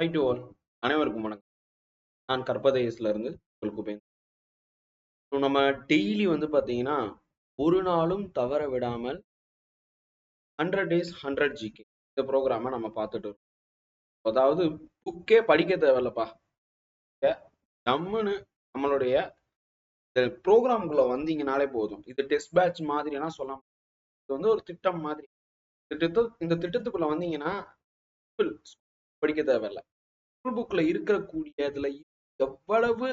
High to all அனைவருக்கும் வணக்கம். நான் கற்பதேசில் இருந்து உங்களுக்கு பேசுறேன் நம்ம டெய்லி வந்து பார்த்தீங்கன்னா ஒரு நாளும் தவற விடாமல் ஹண்ட்ரட் டேஸ் ஹண்ட்ரட் ஜிகே இந்த ப்ரோக்ராமை நம்ம பார்த்துட்டு இருக்கோம். அதாவது புக்கே படிக்க தேவையில்லப்பா. நம்மனு நம்மளுடைய இந்த ப்ரோக்ராம்குள்ளே வந்தீங்கனாலே போதும். இது டெஸ்ட் பேட்ச் மாதிரிலாம் சொல்ல இது வந்து ஒரு திட்டம் மாதிரி. இந்த இந்த திட்டத்துக்குள்ளே வந்தீங்கன்னா படிக்க தேவையில்ல. ஸ்கூல் புக்ல இருக்கிற கூடியதுல எவ்வளவு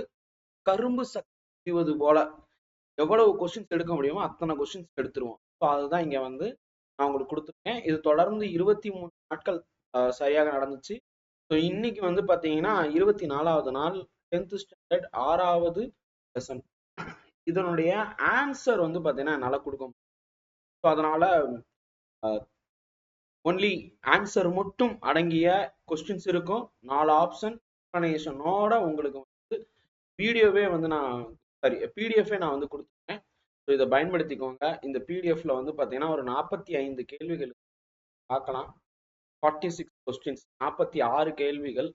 கரும்பு சக்திவது போல எவ்வளவு கொஸ்டின்ஸ் எடுக்க முடியுமோ அத்தனை கொஸ்டின்ஸ் எடுத்துருவோம். ஸோ அதுதான் இங்க வந்து நான் உங்களுக்கு கொடுத்துருக்கேன். இது தொடர்ந்து இருபத்தி மூணு நாட்கள் சரியாக நடந்துச்சு. ஸோ இன்னைக்கு வந்து பாத்தீங்கன்னா இருபத்தி நாலாவது நாள் டென்த் ஸ்டாண்டர்ட் ஆறாவது லெசன் இதனுடைய ஆன்சர் வந்து பாத்தீங்கன்னா என்னால் கொடுக்க முடியும். ஸோ அதனால ஒன்லி ஆன்சர் மட்டும் அடங்கிய கொஸ்டின்ஸ் இருக்கும். நாலு ஆப்ஷன் எக்ஸ்பிளனேஷனோட உங்களுக்கு வந்து வீடியோவே வந்து நான் சாரி பிடிஎஃபே நான் வந்து கொடுத்துருக்கேன். ஸோ இதை பயன்படுத்திக்கோங்க. இந்த பிடிஎஃப்ல வந்து பார்த்தீங்கன்னா ஒரு நாற்பத்தி ஐந்து கேள்விகள் பார்க்கலாம். ஃபார்ட்டி சிக்ஸ் கொஸ்டின்ஸ் நாற்பத்தி ஆறு கேள்விகள்.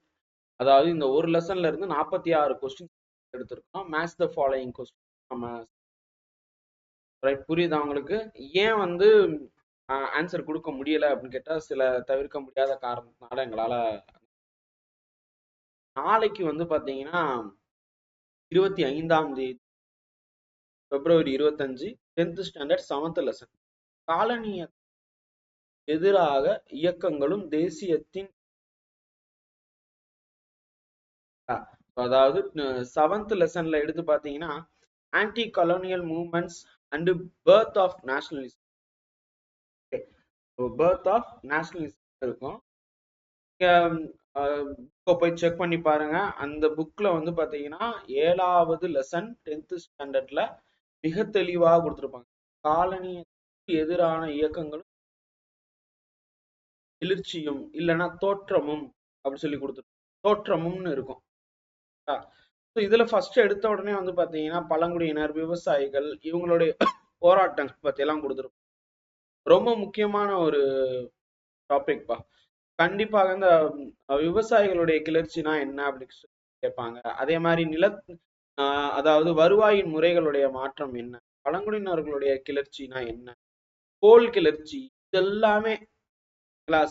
அதாவது இந்த ஒரு லெசன்ல இருந்து நாற்பத்தி ஆறு கொஸ்டின்ஸ் எடுத்திருக்கோம். மேட்ச் த ஃபாலோயிங் கொஸ்டின் நம்ம ரைட் புரியுதா உங்களுக்கு? ஏன் வந்து ஆன்சர் கொடுக்க முடியல அப்படின்னு கேட்டா சில தவிர்க்க முடியாத காரணத்தினால எங்களால நாளைக்கு வந்து பாத்தீங்கன்னா இருபத்தி ஐந்தாம் தேதி பிப்ரவரி இருபத்தஞ்சு டென்த் ஸ்டாண்டர்ட் செவன்த் லெசன் காலனிய எதிராக இயக்கங்களும் தேசியத்தின் அதாவது செவன்த் லெசன்ல எடுத்து பாத்தீங்கன்னா anti colonial movements and birth of nationalism birth of nationalism இருக்கும். இப்போ போய் செக் பண்ணி பாருங்க. அந்த புக்ல வந்து பாத்தீங்கன்னா ஏழாவது லெசன் டென்த் ஸ்டாண்டர்ட்ல மிக தெளிவாக கொடுத்துருப்பாங்க. காலனியத்துக்கு எதிரான இயக்கங்களும் எழுச்சியும் இல்லைன்னா தோற்றமும் அப்படி சொல்லி கொடுத்துருப்பாங்க. தோற்றமும்னு இருக்கும். ஸோ இதுல ஃபர்ஸ்ட் எடுத்த உடனே வந்து பாத்தீங்கன்னா பழங்குடியினர் விவசாயிகள் இவங்களுடைய போராட்டங்கள் பத்தி எல்லாம் கொடுத்துருப்பாங்க. ரொம்ப முக்கியமான ஒரு டாபிக் பா. கண்டிப்பாக இந்த விவசாயிகளுடைய கிளர்ச்சினா என்ன அப்படின்னு சொல்லி கேட்பாங்க. அதே மாதிரி நில அதாவது வருவாயின் முறைகளுடைய மாற்றம் என்ன? பழங்குடியினர்களுடைய கிளர்ச்சினா என்ன? கோல் கிளர்ச்சி இதெல்லாமே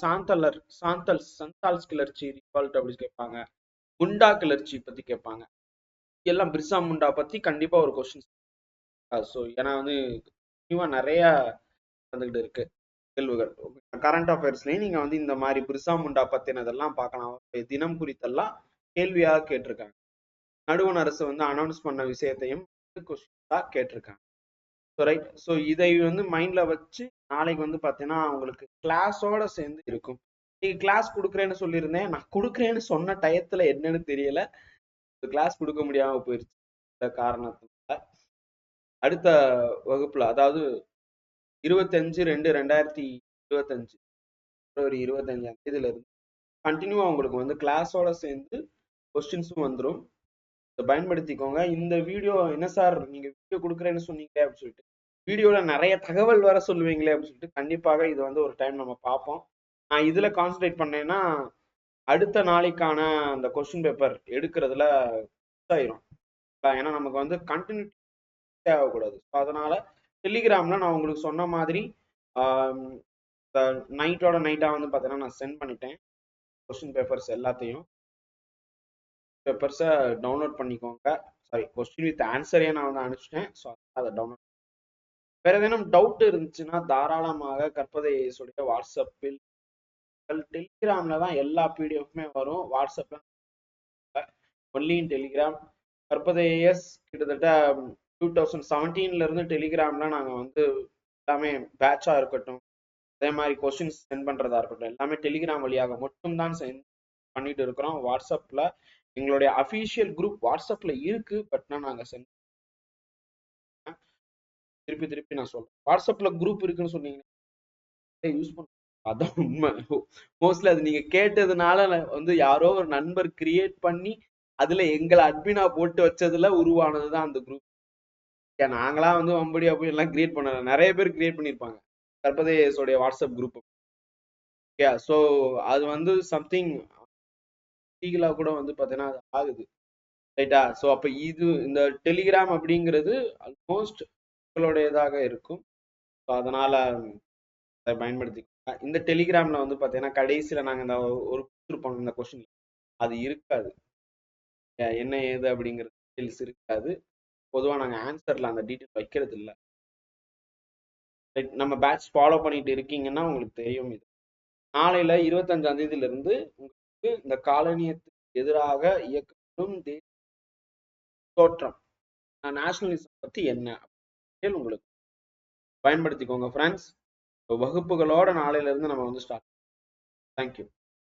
சாந்தலர் சாந்தல் சந்தால்ஸ் கிளர்ச்சி ரிவால்ட் கேட்பாங்க. முண்டா கிளர்ச்சி பத்தி கேட்பாங்க. எல்லாம் பிர்சா முண்டா பத்தி கண்டிப்பா ஒரு கொஸ்டின் ஸோ ஏன்னா வந்து நிறைய நடந்துகிட்டு இருக்கு. நிகழ்வுகள் கரண்ட் அஃபேர்ஸ்லயும் நீங்க வந்து இந்த மாதிரி பிரிசா முண்டா பத்தினதெல்லாம் பார்க்கலாம். தினம் குறித்தெல்லாம் கேள்வியாக கேட்டிருக்காங்க. நடுவண் அரசு வந்து அனௌன்ஸ் பண்ண விஷயத்தையும் கொஸ்டின்ஸா கேட்டிருக்காங்க. ஸோ ரைட் ஸோ இதை வந்து மைண்ட்ல வச்சு நாளைக்கு வந்து பார்த்தீங்கன்னா உங்களுக்கு கிளாஸோட சேர்ந்து இருக்கும். நீங்க கிளாஸ் கொடுக்குறேன்னு சொல்லியிருந்தேன். நான் கொடுக்குறேன்னு சொன்ன டயத்துல என்னன்னு தெரியல. கிளாஸ் கொடுக்க முடியாம போயிருச்சு. இந்த காரணத்தினால. அடுத்த வகுப்புல அதாவது இருபத்தஞ்சு ரெண்டு ரெண்டாயிரத்தி இருபத்தஞ்சு பிப்ரவரி இருபத்தஞ்சாம் தேதியில இருந்து கண்டினியூவா உங்களுக்கு வந்து கிளாஸோட சேர்ந்து கொஸ்டின்ஸும் வந்துடும் இதை பயன்படுத்திக்கோங்க. இந்த வீடியோ என்ன சார் நீங்க வீடியோ கொடுக்குறேன்னு சொன்னீங்க அப்படின்னு சொல்லிட்டு வீடியோல நிறைய தகவல் வர சொல்லுவீங்களே அப்படின்னு சொல்லிட்டு கண்டிப்பாக இது வந்து ஒரு டைம் நம்ம பார்ப்போம். நான் இதுல கான்சன்ட்ரேட் பண்ணேன்னா அடுத்த நாளைக்கான அந்த கொஸ்டின் பேப்பர் எடுக்கிறதுல ஆயிரும். ஏன்னா நமக்கு வந்து கண்டினியூட்டி தேவைக்கூடாது ஸோ அதனால டெலிகிராம்ல நான் உங்களுக்கு சொன்ன மாதிரி நைட்டோட நைட்டா வந்து பார்த்தீங்கன்னா நான் சென்ட் பண்ணிட்டேன். கொஸ்டின் பேப்பர்ஸ் எல்லாத்தையும். பேப்பர்ஸை டவுன்லோட் பண்ணிக்கோங்க. சாரி கொஸ்டின் வித் ஆன்சரையே நான் வந்து அனுப்பிச்சிட்டேன். ஸோ அதை டவுன்லோட் வேற ஏதேனும் டவுட் இருந்துச்சுன்னா தாராளமாக கற்பதையுடைய வாட்ஸ்அப்பில் டெலிகிராம்ல தான் எல்லா பிடிஎஃப்மே வரும். வாட்ஸ்அப்பில் ஒன்லி இன் டெலிகிராம் கற்பதையஸ் கிட்டத்தட்ட டூ தௌசண்ட் செவன்டீன்ல இருந்து டெலிகிராம்ல நாங்க வந்து எல்லாமே பேட்சா இருக்கட்டும் அதே மாதிரி கொஸ்டின்ஸ் சென்ட் பண்றதா இருக்கட்டும் எல்லாமே டெலிகிராம் வழியாக மட்டும் தான் சென்ட் பண்ணிட்டு இருக்கிறோம். வாட்ஸ்அப்ல எங்களுடைய அஃபீஷியல் குரூப் வாட்ஸ்அப்ல இருக்கு பட் நாங்க சென்ட் திருப்பி திருப்பி நான் சொல்றேன். வாட்ஸ்அப்ல குரூப் இருக்குன்னு சொன்னீங்க யூஸ் பண்ண. அதான் உண்மை. மோஸ்ட்லி அது நீங்க கேட்டதுனால வந்து யாரோ ஒரு நண்பர் கிரியேட் பண்ணி அதுல எங்களை அட்மினா போட்டு வச்சதுல உருவானதுதான் அந்த குரூப் ஏன் நாங்களா வந்து வம்படி போய் எல்லாம் கிரியேட் பண்ணல. நிறைய பேர் கிரியேட் பண்ணியிருப்பாங்க கற்பதேசோடைய வாட்ஸ்அப் குரூப் ஓகே ஸோ அது வந்து சம்திங் லீகலா கூட வந்து பார்த்தீங்கன்னா அது ஆகுது. ரைட்டா ஸோ அப்போ இது இந்த டெலிகிராம் அப்படிங்கிறது ஆல்மோஸ்ட் உங்களுடையதாக இருக்கும். ஸோ அதனால் அதை பயன்படுத்திக்கோங்க. இந்த டெலிகிராம்ல வந்து பார்த்தீங்கன்னா கடைசியில் நாங்கள் இந்த ஒரு கொடுத்துருப்போம் இந்த கொஸ்டின் அது இருக்காது. என்ன ஏது அப்படிங்கிறது டீட்டெயில்ஸ் இருக்காது. பொதுவா நாங்க ஆன்சர்ல அந்த டீட்டெயில் வைக்கிறது இல்ல லைக் நம்ம பேட்ச் ஃபாலோ பண்ணிட்டு இருக்கீங்கன்னா உங்களுக்கு தெரியும் இது. நாளையில இருபத்தஞ்சாம் தேதியிலிருந்து உங்களுக்கு இந்த காலனியத்துக்கு எதிராக இயக்கப்படும் தேசிய தோற்றம். நேஷனலிசம் பத்தி என்ன அப்படின்னு உங்களுக்கு பயன்படுத்திக்கோங்க ஃப்ரெண்ட்ஸ் வகுப்புகளோட நாளையில இருந்து நம்ம வந்து ஸ்டார்ட் தேங்க்யூ